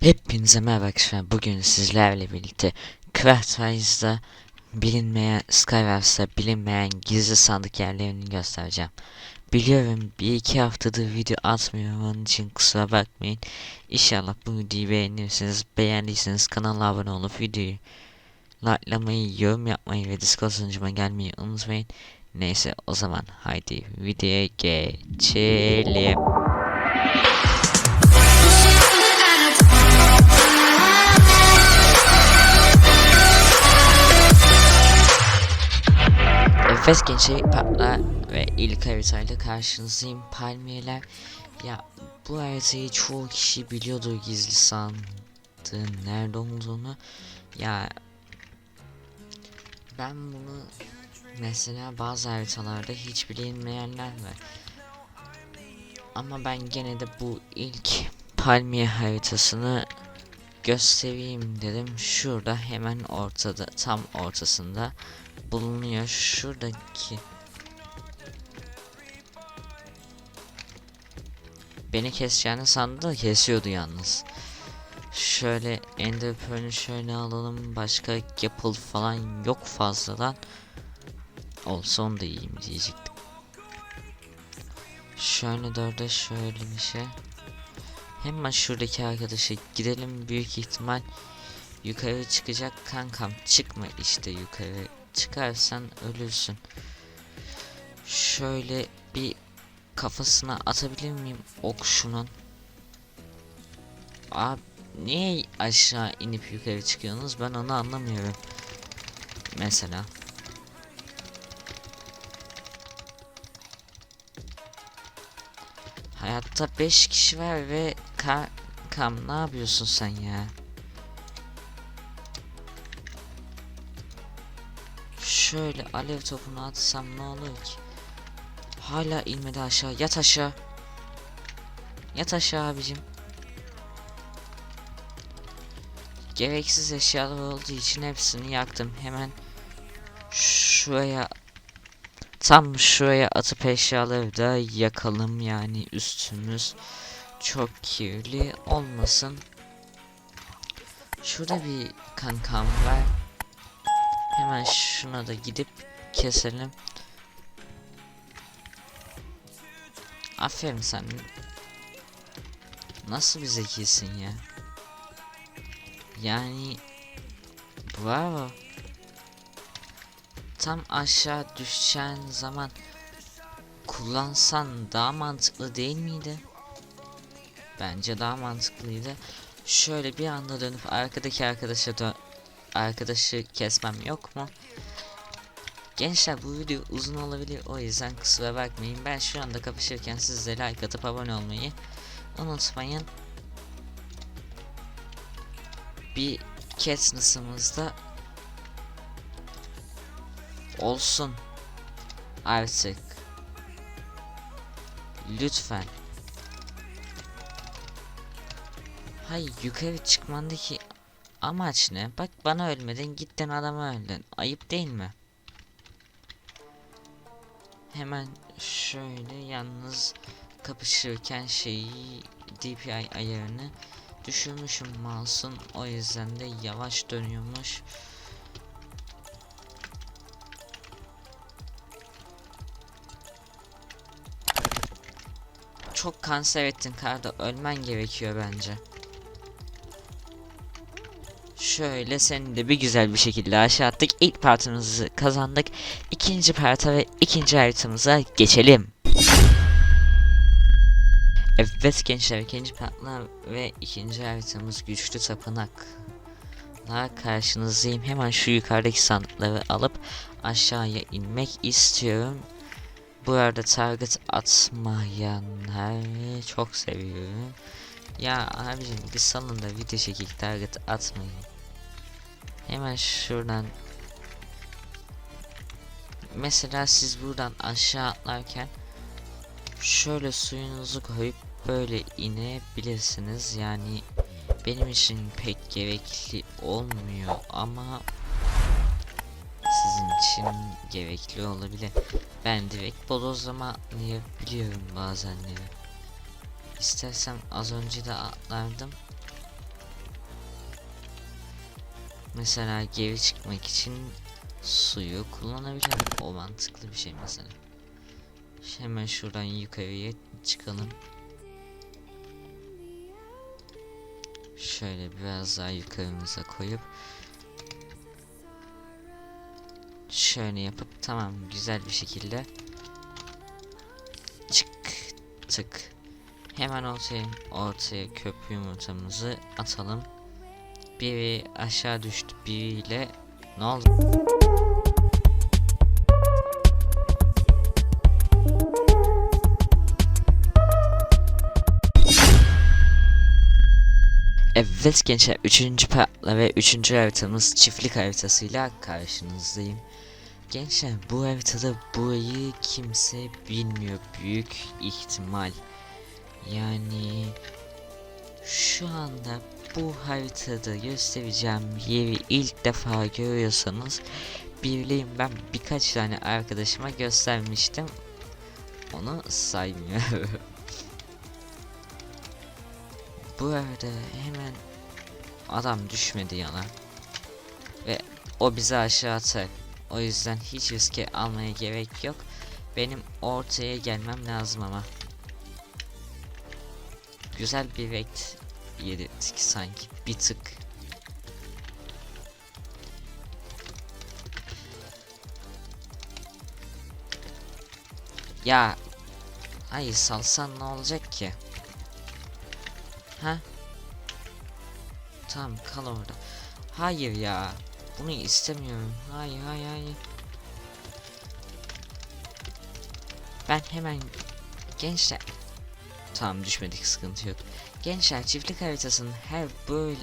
Hepinize merhaba arkadaşlar. Bugün sizlerle birlikte Craft Rise'da bilinmeyen Skywars'ta bilinmeyen gizli sandık yerlerini göstereceğim. Biliyorum bir iki haftadır video atmıyorum onun için kusura bakmayın. İnşallah bu videoyu beğenirsiniz. Beğendiyseniz kanala abone olup videoyu likelamayı, yorum yapmayı ve Discord sunucuma gelmeyi unutmayın. Neyse o zaman haydi videoya geçelim. Efes Gençlik Patla ve ilk haritayla karşınızdayım palmiyeler. Ya bu haritayı çoğu kişi biliyordur gizli sandığın nerede olduğunu. Ya ben bunu mesela bazı haritalarda hiç bilinmeyenler var. Ama ben gene de bu ilk palmiye haritasını göstereyim dedim. Şurada hemen ortada tam ortasında bulunuyor. Şuradaki Beni keseceğini sandı kesiyordu yalnız. Şöyle Ender Pearl'ü şöyle alalım. Başka Gapple falan yok fazladan. Olsa onu da iyiyim diyecektim. Şöyle dörde şöyle bir şey. Hemen şuradaki arkadaşa gidelim. Büyük ihtimal yukarı çıkacak kankam. Çıkma işte yukarı. Çıkarsan ölürsün. Şöyle bir kafasına atabilir miyim ok şunun? Abi niye aşağı inip yukarı çıkıyorsunuz? Ben onu anlamıyorum. Mesela. Hayatta 5 kişi var ve kankam ne yapıyorsun sen ya? Şöyle alev topunu atsam ne olur ki? Hala inmedi aşağı. Yat aşağı. Yat aşağı abicim. Gereksiz eşyalar olduğu için hepsini yaktım. Hemen şuraya tam şuraya atıp eşyaları da yakalım yani üstümüz çok kirli olmasın. Şurada bir kankam var. Hemen şuna da gidip keselim. Aferin sen. Nasıl bir zekisin ya? Yani bravo. Tam aşağı düşeceğin zaman kullansan daha mantıklı değil miydi? Bence daha mantıklıydı. Şöyle bir anda dönüp arkadaki arkadaşa dön arkadaşı kesmem yok mu? Gençler bu video uzun olabilir o yüzden kusura bakmayın. Ben şu anda kapışırken siz like atıp abone olmayı unutmayın. Bir Katniss'ımız da olsun artık. Lütfen. Hayır yukarı çıkmandaki amaç ne? Bak bana ölmedin gittin adama öldün. Ayıp değil mi? Hemen şöyle yalnız kapışırken şeyi DPI ayarını düşürmüşüm mouse'un o yüzden de yavaş dönüyormuş. Çok kanser ettin karda ölmen gerekiyor bence. Şöyle seni de bir güzel bir şekilde aşağı attık. İlk partimizi kazandık. İkinci parta ve ikinci haritamıza geçelim. Evet gençler ikinci partla ve ikinci haritamız güçlü tapınak. Daha karşınızdayım. Hemen şu yukarıdaki sandıkları alıp aşağıya inmek istiyorum. Bu arada target atmayanları çok seviyorum. Ya abicim bir salın da video çekik target atmayın. Hemen şuradan Mesela siz buradan aşağı atlarken şöyle suyunuzu koyup böyle inebilirsiniz. Yani benim için pek gerekli olmuyor ama sizin için gerekli olabilir. Ben direkt bodozlama atlayabiliyorum bazenleri. İstersem az önce de atlardım. Mesela geri çıkmak için suyu kullanabilirim. O mantıklı bir şey mesela. Hemen şuradan yukarıya çıkalım. Şöyle biraz daha yukarımıza koyup şöyle yapıp tamam güzel bir şekilde çıktık. Hemen ortaya ortaya köprü yumurtamızı atalım. Biri aşağı düştü biriyle ne oldu? Evet gençler 3. partla ve 3. haritamız çiftlik haritasıyla karşınızdayım. Gençler bu haritada burayı kimse bilmiyor büyük ihtimal. Yani şu anda bu haritada göstereceğim yeri ilk defa görüyorsanız bileyim ben birkaç tane arkadaşıma göstermiştim. Onu saymıyorum. Bu arada hemen adam düşmedi yana. Ve o bizi aşağı atar. O yüzden hiç riske almaya gerek yok. Benim ortaya gelmem lazım ama. Güzel bir vekt yedik sanki. Bir tık. Ya. Hayır salsan ne olacak ki? Ha? Tamam kal orada. Hayır ya. Bunu istemiyorum. Hayır hayır hayır. Ben hemen gençler Tamam düşmedik sıkıntı yok. Gençler çiftlik haritasının her böyle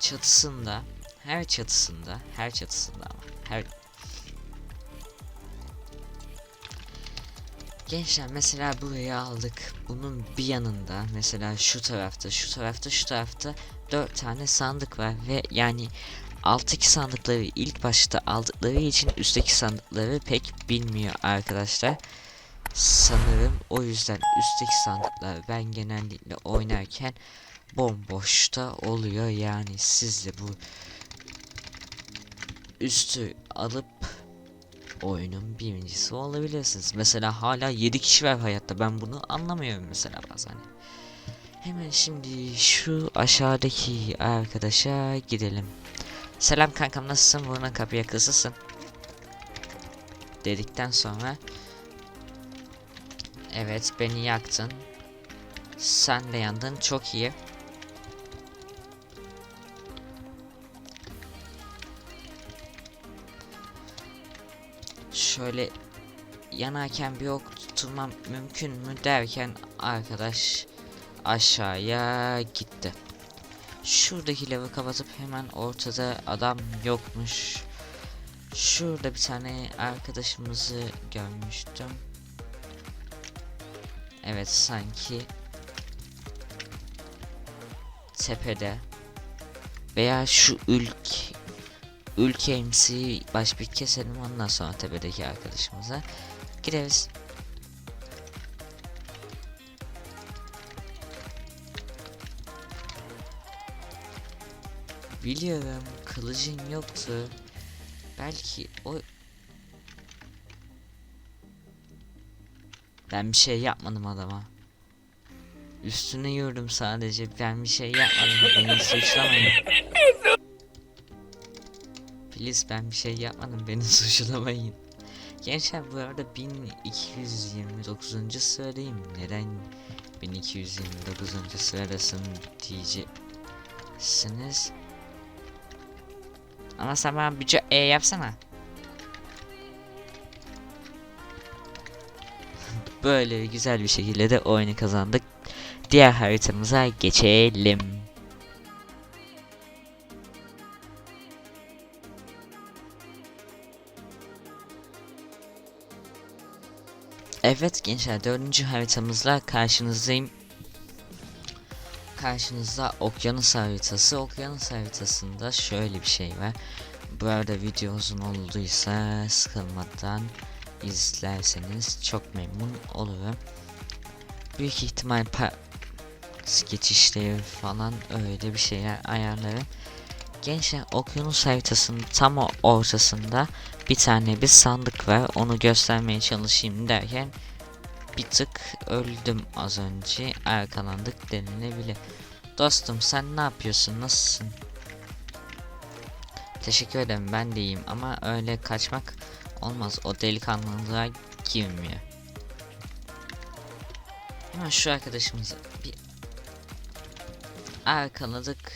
çatısında her çatısında her çatısında ama her Gençler mesela burayı aldık. Bunun bir yanında mesela şu tarafta, şu tarafta, şu tarafta dört tane sandık var ve yani alttaki sandıkları ilk başta aldıkları için üstteki sandıkları pek bilmiyor arkadaşlar. Sanırım o yüzden üstteki sandıklar ben genellikle oynarken bomboşta oluyor yani siz de bu üstü alıp oyunun birincisi olabilirsiniz. Mesela hala 7 kişi var hayatta. Ben bunu anlamıyorum mesela bazen. Hemen şimdi şu aşağıdaki arkadaşa gidelim. Selam kankam nasılsın? Burnun kapıya kısılsın. Dedikten sonra Evet beni yaktın. Sen de yandın çok iyi. şöyle yanarken bir ok tutulmam mümkün mü derken arkadaş aşağıya gitti. Şuradaki lavı kapatıp hemen ortada adam yokmuş. Şurada bir tane arkadaşımızı görmüştüm. Evet sanki tepede veya şu ülk ülkemsi baş bir keselim ondan sonra tepedeki arkadaşımıza gideriz. Biliyorum kılıcın yoktu. Belki o Ben bir şey yapmadım adama. Üstüne yürüdüm sadece. Ben bir şey yapmadım. Beni suçlamayın. Please ben bir şey yapmadım beni suçlamayın. Gençler bu arada 1229. sıradayım. Neden 1229. sıradasın diyeceksiniz. Ama sen bana bir E yapsana. Böyle güzel bir şekilde de oyunu kazandık. Diğer haritamıza geçelim. Evet gençler dördüncü haritamızla karşınızdayım. Karşınızda okyanus haritası. Okyanus haritasında şöyle bir şey var. Bu arada video uzun olduysa sıkılmadan izlerseniz çok memnun olurum. Büyük ihtimal geçişleri falan öyle bir şeyler ayarlarım. Gençler okyanus haritasının tam ortasında bir tane bir sandık var. Onu göstermeye çalışayım derken bir tık öldüm az önce. Arkalandık denilebilir. Dostum sen ne yapıyorsun? Nasılsın? Teşekkür ederim ben de iyiyim ama öyle kaçmak olmaz. O delikanlılığa girmiyor. Hemen şu arkadaşımızı bir arkaladık.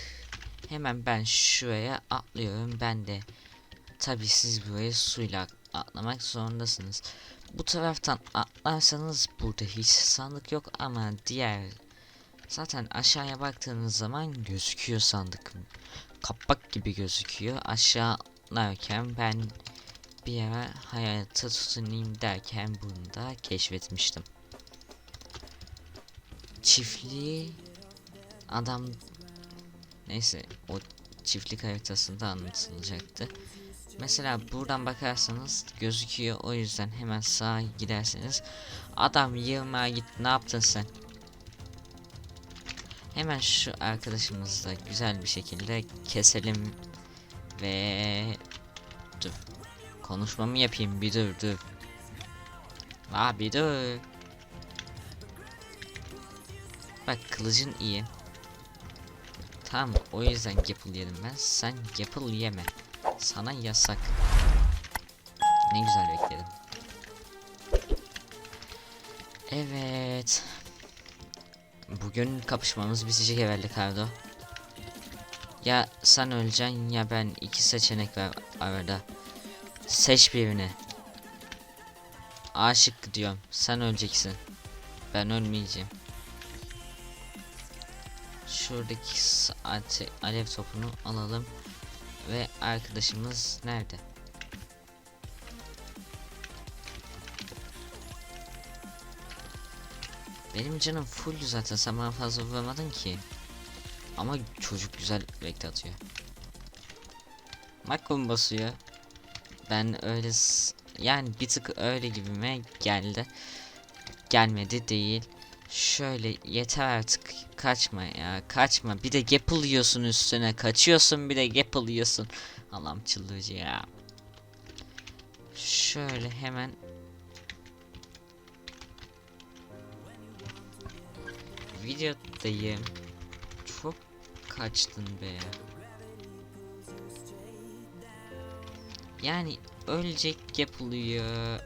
Hemen ben şuraya atlıyorum. Ben de tabi siz buraya suyla atlamak zorundasınız. Bu taraftan atlarsanız burada hiç sandık yok ama diğer zaten aşağıya baktığınız zaman gözüküyor sandık. Kapak gibi gözüküyor. Aşağı atlarken ben bir ara hayata tutunayım derken bunu da keşfetmiştim. Çiftliği adam neyse o çiftlik haritasında anlatılacaktı. Mesela buradan bakarsanız gözüküyor o yüzden hemen sağa giderseniz adam yığmaya git ne yaptın sen? Hemen şu arkadaşımızı da güzel bir şekilde keselim ve konuşmamı yapayım bir dur dur. Aa bir dur. Bak kılıcın iyi. Tamam o yüzden Gapple yedim ben. Sen Gapple yeme. Sana yasak. Ne güzel bekledim. Evet. Bugün kapışmamız bitecek herhalde Kardo. Ya sen öleceksin ya ben iki seçenek var arada. Seç birini. Aşık diyorum. Sen öleceksin. Ben ölmeyeceğim. Şuradaki saati alev topunu alalım. Ve arkadaşımız nerede? Benim canım full zaten sen bana fazla vuramadın ki. Ama çocuk güzel bekle atıyor. Makkum basıyor. Ben öyle yani bir tık öyle gibime geldi. Gelmedi değil. Şöyle yeter artık kaçma ya kaçma. Bir de gapple yiyorsun üstüne kaçıyorsun bir de gapple yiyorsun. Allah'ım çıldırıcı ya. Şöyle hemen. Videodayım. Çok kaçtın be Yani ölecek yapılıyor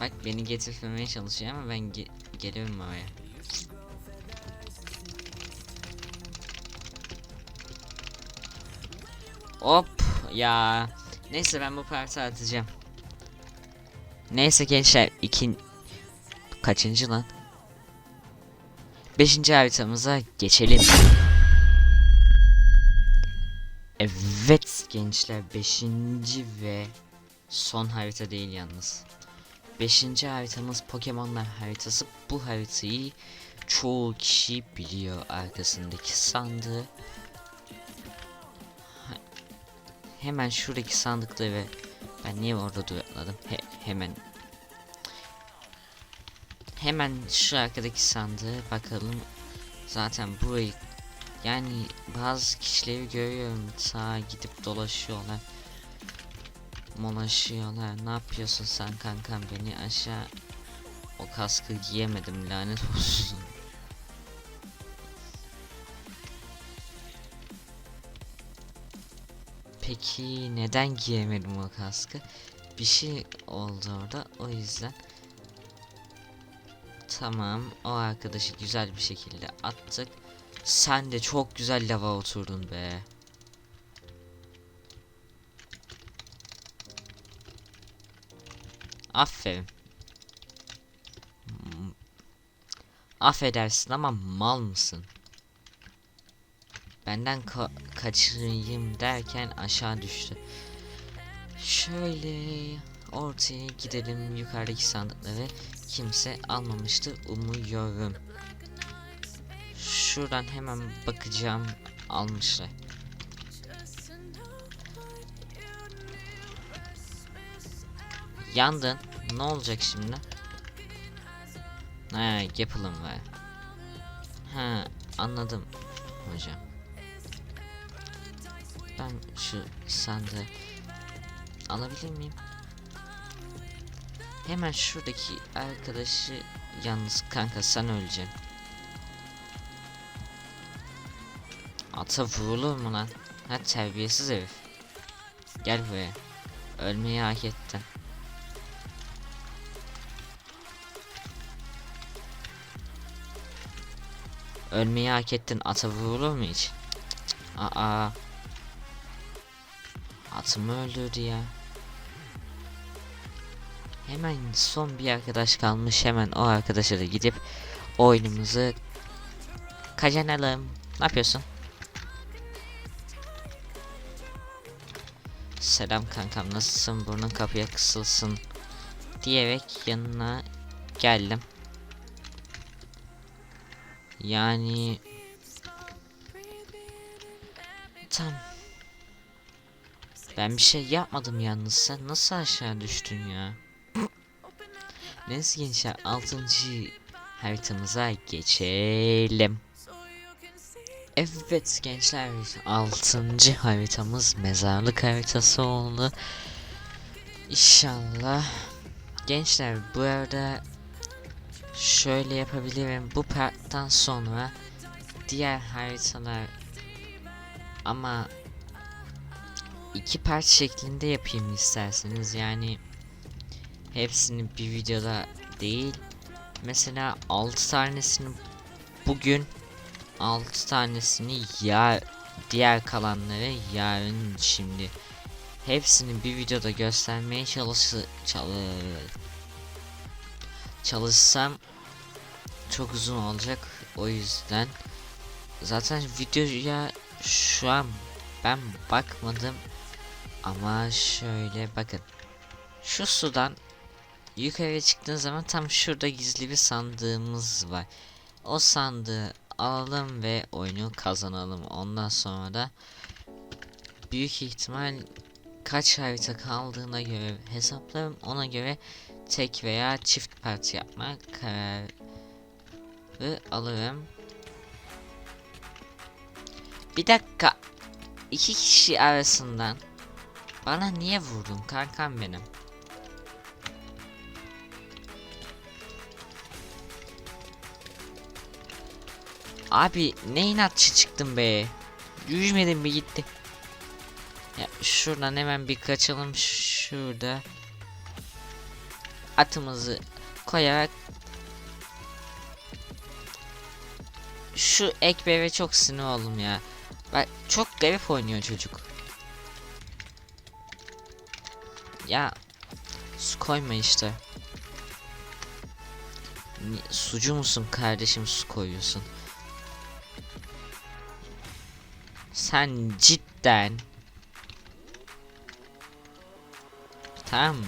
Bak beni getirmemeye çalışıyor ama ben ge geliyorum oraya. Hop ya. Neyse ben bu parti atacağım. Neyse gençler ikin kaçıncı lan? Beşinci haritamıza geçelim. Evet gençler beşinci ve son harita değil yalnız. Beşinci haritamız Pokemonlar haritası. Bu haritayı çoğu kişi biliyor arkasındaki sandığı. Hemen şuradaki sandıkta ve ben niye orada duyatladım? He hemen Hemen şu arkadaki sandığı bakalım. Zaten burayı yani bazı kişileri görüyorum sağa gidip dolaşıyorlar molaşıyorlar. Ne yapıyorsun sen kankam beni aşağı o kaskı giyemedim lanet olsun. Peki neden giyemedim o kaskı? Bir şey oldu orada o yüzden. Tamam o arkadaşı güzel bir şekilde attık. Sen de çok güzel lava oturdun be. Aferin. Affedersin ama mal mısın? Benden ka kaçırayım derken aşağı düştü. Şöyle ortaya gidelim yukarıdaki sandıkları kimse almamıştı umuyorum. Şuradan hemen bakacağım almışlar. Yandın. Ne olacak şimdi? Ha, yapalım var. Ha, anladım hocam. Ben şu sandığı alabilir miyim? Hemen şuradaki arkadaşı yalnız kanka sen öleceksin. Ata vurulur mu lan? Ha terbiyesiz herif. Gel buraya. Ölmeyi hak ettin. Ölmeyi hak ettin. Ata vurulur mu hiç? Aa. Atımı öldürdü ya. Hemen son bir arkadaş kalmış. Hemen o arkadaşa da gidip oyunumuzu kazanalım. Ne yapıyorsun? Selam kankam nasılsın? Burnun kapıya kısılsın diyerek yanına geldim. Yani tam ben bir şey yapmadım yalnız sen nasıl aşağı düştün ya? Neyse gençler 6. haritamıza geçelim. Evet gençler 6. haritamız mezarlık haritası oldu. İnşallah. Gençler bu arada şöyle yapabilirim bu parttan sonra diğer haritalar ama iki part şeklinde yapayım isterseniz yani hepsini bir videoda değil mesela 6 tanesini bugün 6 tanesini ya diğer kalanları yarın şimdi. Hepsini bir videoda göstermeye çalışı çalı çalışsam çok uzun olacak. O yüzden zaten videoya şu an ben bakmadım. Ama şöyle bakın. Şu sudan yukarıya çıktığın zaman tam şurada gizli bir sandığımız var. O sandığı alalım ve oyunu kazanalım ondan sonra da büyük ihtimal kaç harita kaldığına göre hesaplarım ona göre tek veya çift parti yapma kararı alırım. Bir dakika. iki kişi arasından bana niye vurdun kankam benim? Abi ne inatçı çıktın be. Yüzmedin mi gitti. Ya şuradan hemen bir kaçalım şurada atımızı koyarak şu ekbere çok sinir oldum ya. Bak çok garip oynuyor çocuk. Ya su koyma işte. Sucu musun kardeşim su koyuyorsun? Sen cidden Tamam mı?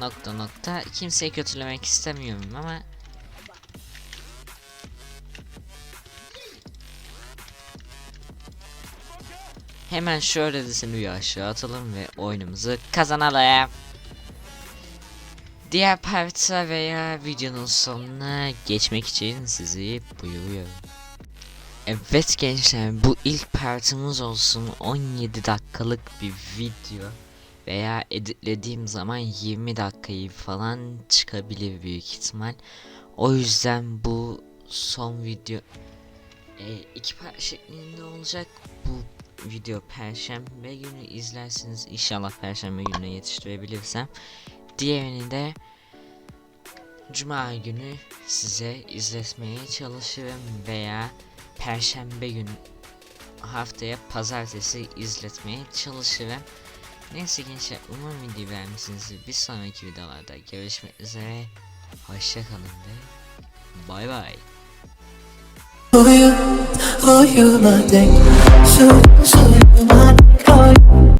Nokta nokta kimseyi kötülemek istemiyorum ama Hemen şöyle de seni bir aşağı atalım ve oyunumuzu kazanalım. Diğer parça veya videonun sonuna geçmek için sizi buyuruyorum. Evet gençler bu ilk partimiz olsun 17 dakikalık bir video veya editlediğim zaman 20 dakikayı falan çıkabilir büyük ihtimal. O yüzden bu son video e, iki part şeklinde olacak. Bu video perşembe günü izlersiniz. İnşallah perşembe gününe yetiştirebilirsem. Diğerini de cuma günü size izletmeye çalışırım veya perşembe günü haftaya pazartesi izletmeye çalışırım. Neyse gençler umarım video beğenmişsinizdir. Bir sonraki videolarda görüşmek üzere. Hoşçakalın ve bay bay. Oh you, oh you my day. So, so you my day.